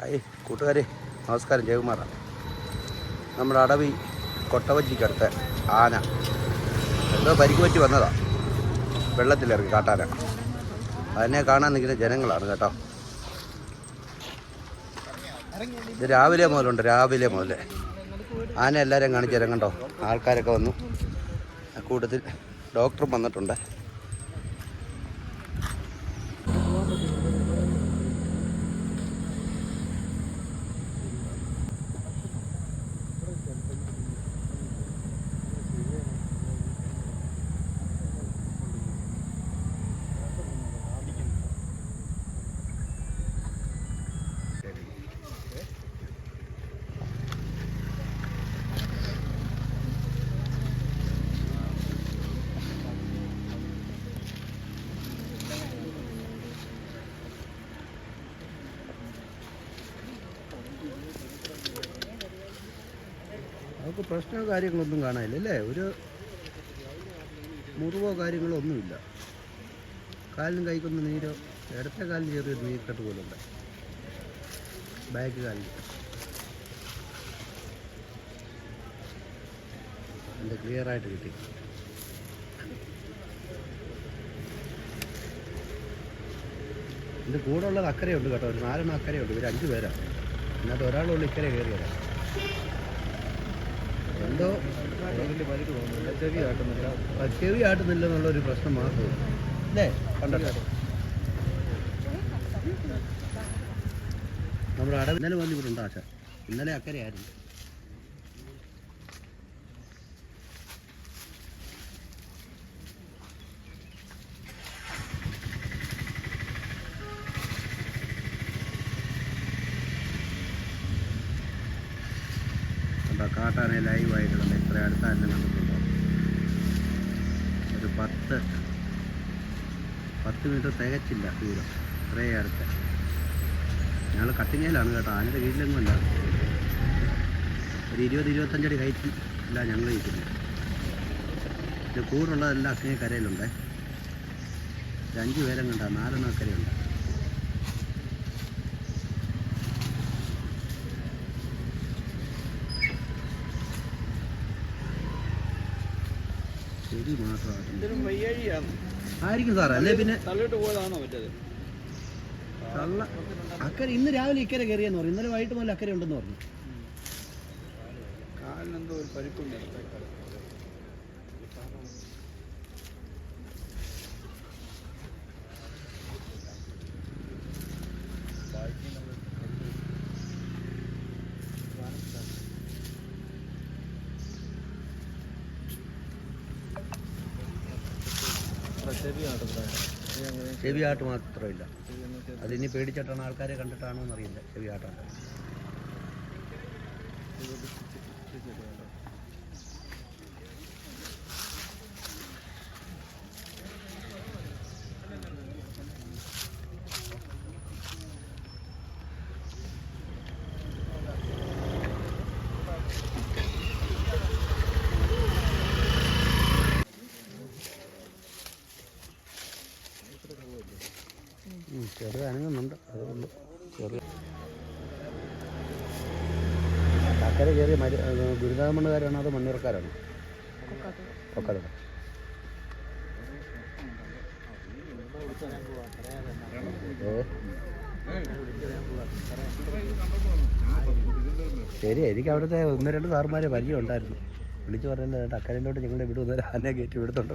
Hi കൂട്ടുകാരെ. നമസ്കാരം ജയകുമാറാണ് നമ്മുടെ അടവി കൊട്ടവഞ്ചിക്കടുത്ത് ആന. എന്തോ പരിക്ക് പറ്റി വന്നതാ. വെള്ളത്തിലിറങ്ങി കാട്ടാന. അതിനെ കാണാൻ നിൽക്കുന്ന ജനങ്ങളാണ് കേട്ടോ. ഇത് രാവിലെ മുതലുണ്ട് രാവിലെ മുതലേ. ആന എല്ലാവരെയും കാണിച്ചിറങ്ങണ്ടോ കണ്ടോ. ആൾക്കാരൊക്കെ വന്നു. കൂട്ടത്തിൽ ഡോക്ടറും വന്നിട്ടുണ്ട്. അവർക്ക് പ്രശ്നമോ കാര്യങ്ങളൊന്നും കാണാനില്ല അല്ലേ? ഒരു മുറിവോ കാര്യങ്ങളോ ഒന്നുമില്ല. കാലിനും കൈക്കൊന്നും നീരോ ഇടത്തെ കാലിന് ചെറിയൊരു നീർക്കെട്ട് പോലും ഉണ്ട് ബാക്ക് കാലിന്. എന്റെ ക്ലിയർ ആയിട്ട് കിട്ടി. എന്റെ കൂടെ ഉള്ളത് അക്കരയുണ്ട് കേട്ടോ. ഒരു നാലെണ്ണം അക്കരയുണ്ട്. ഇവർ അഞ്ച് പേരാണ് എന്നിട്ട് ഒരാളുള്ള ഇക്കരെ കയറിയതാണ് എന്തോ ചെവി ആട്ടുന്നില്ല ചെവി ആട്ടുന്നില്ല എന്നുള്ളൊരു പ്രശ്നം മാത്രമേ അല്ലേ നമ്മുടെ അടവ് ഇന്നലെ വന്ന് ഇവിടെ ഉണ്ട് ആശ? ഇന്നലെ അക്കരയായിരുന്നു. കാട്ടാനെ ലൈവ് കണ്ടോ ഇത്ര അടുത്ത തന്നെ കണ്ടിട്ടുണ്ടോ? ഒരു പത്ത് പത്ത് മീറ്റർ തികച്ചില്ല ദൂരം. ഇത്രയും അടുത്ത്. ഞങ്ങൾ കട്ടിങ്ങയിലാണ് കേട്ടോ. ആനയുടെ വീട്ടിലെങ്ങും അല്ല. ഒരു ഇരുപത് ഇരുപത്തഞ്ചടി കയറ്റി ഇല്ല ഞങ്ങൾ ഇരിക്കുന്നത്. ഇത് കൂടുള്ളതെല്ലാം അക്കരെ കരയിലുണ്ടേ. ഒരു അഞ്ച് പേരെങ്ങണ്ട? നാലെണ്ണം അക്കരയുണ്ട്. വയ്യഴിയാണ്. ആയിരിക്കും സാറേ. അല്ലേ പിന്നെ? തള്ളിട്ട് പോയതാണോ പറ്റത് അക്കരെ ഇന്ന് രാവിലെ ഇക്കരെ കയറിയെന്ന് പറഞ്ഞു. ഇന്നലെ വൈകിട്ട് മുതൽ അക്കരെ ഉണ്ടെന്ന് പറഞ്ഞു. കാലിനെന്തോ ഒരു പരിക്കുണ്ട് ചെവി ആട്ട് മാത്രമില്ല. അതിനി പേടിച്ചിട്ടാണ് ആൾക്കാരെ കണ്ടിട്ടാണോ എന്നറിയില്ല ചെവി ചെറുത് അനങ്ങുന്നുണ്ട്. അതേ ഉള്ളൂ ചെറിയ അക്കരെ കയറിയ മരി ഗുരുതാമണ്ണുകാരാണോ അത് മണ്ണൂർക്കാരാണോ? ഒക്കതെ ഓ ശരി എനിക്ക് അവിടുത്തെ ഒന്ന് രണ്ട് സാറുമാരെ പരിചയം ഉണ്ടായിരുന്നു. വിളിച്ചു പറഞ്ഞില്ല അക്കരയിലോട്ട് ഞങ്ങളുടെ ഇവിടെ ഒന്നര ആനെ കയറ്റി ഇവിടുത്തോണ്ട്